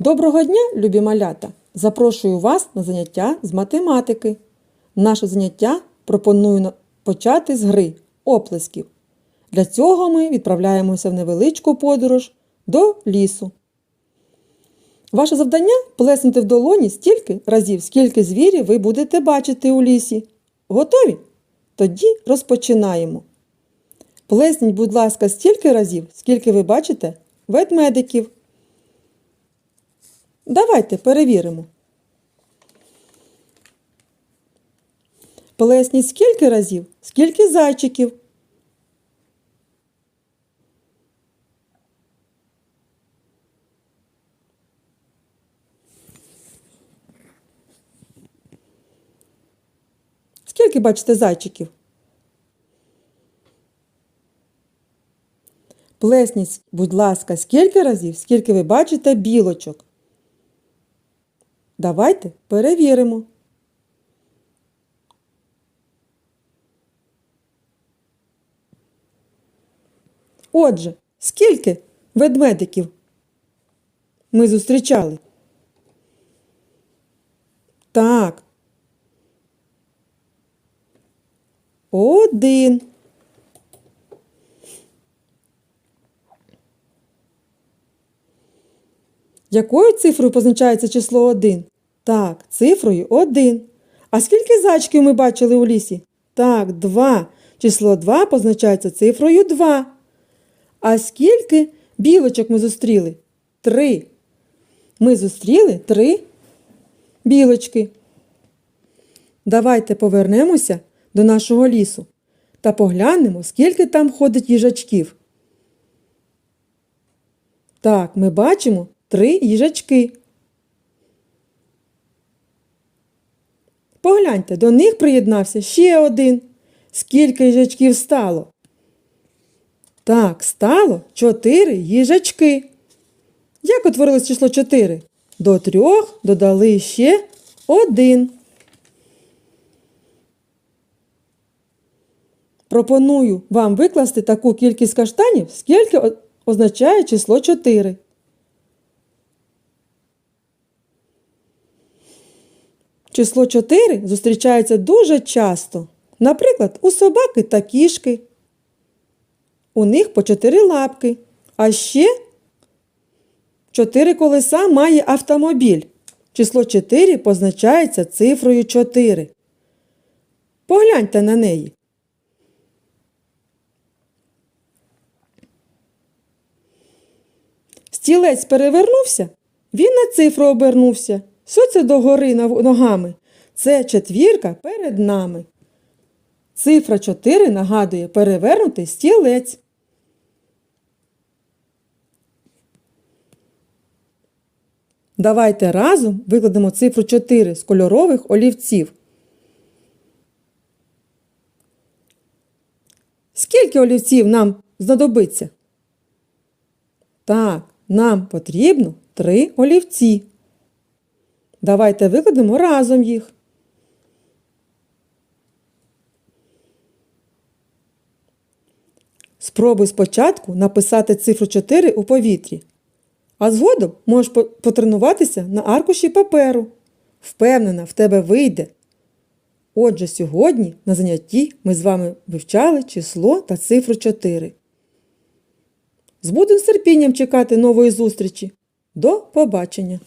Доброго дня, любі малята! Запрошую вас на заняття з математики. Наше заняття пропоную почати з гри оплесків. Для цього ми відправляємося в невеличку подорож до лісу. Ваше завдання плеснути в долоні стільки разів, скільки звірів ви будете бачити у лісі. Готові? Тоді розпочинаємо. Плесніть, будь ласка, стільки разів, скільки ви бачите ведмедиків. Давайте перевіримо. Плесніть скільки разів, скільки зайчиків. Скільки бачите зайчиків? Плесніть, будь ласка, скільки разів, скільки ви бачите білочок. Давайте перевіримо. Отже, скільки ведмедиків ми зустрічали? Так. Один. Якою цифрою позначається число 1? Так, цифрою 1. А скільки зайчиків ми бачили у лісі? Так, 2. Число 2 позначається цифрою 2. А скільки білочок ми зустріли? 3. Ми зустріли 3 білочки. Давайте повернемося до нашого лісу та поглянемо, скільки там ходить їжачків. Так, ми бачимо три їжачки. Погляньте, до них приєднався ще один. Скільки їжачків стало? Так, стало чотири їжачки. Як утворилось число 4? До трьох додали ще один. Пропоную вам викласти таку кількість каштанів, скільки означає число 4. Число 4 зустрічається дуже часто. Наприклад, у собаки та кішки. У них по 4 лапки. А ще 4 колеса має автомобіль. Число 4 позначається цифрою 4. Погляньте на неї. Стілець перевернувся, він на цифру обернувся. Що це догори нав- ногами? Це четвірка перед нами. Цифра 4 нагадує перевернутий стілець. Давайте разом викладемо цифру 4 з кольорових олівців. Скільки олівців нам знадобиться? Так, нам потрібно три олівці. Давайте викладемо разом їх. Спробуй спочатку написати цифру 4 у повітрі, а згодом можеш потренуватися на аркуші паперу. Впевнена, в тебе вийде. Отже, сьогодні на занятті ми з вами вивчали число та цифру 4. З з терпінням чекати нової зустрічі. До побачення!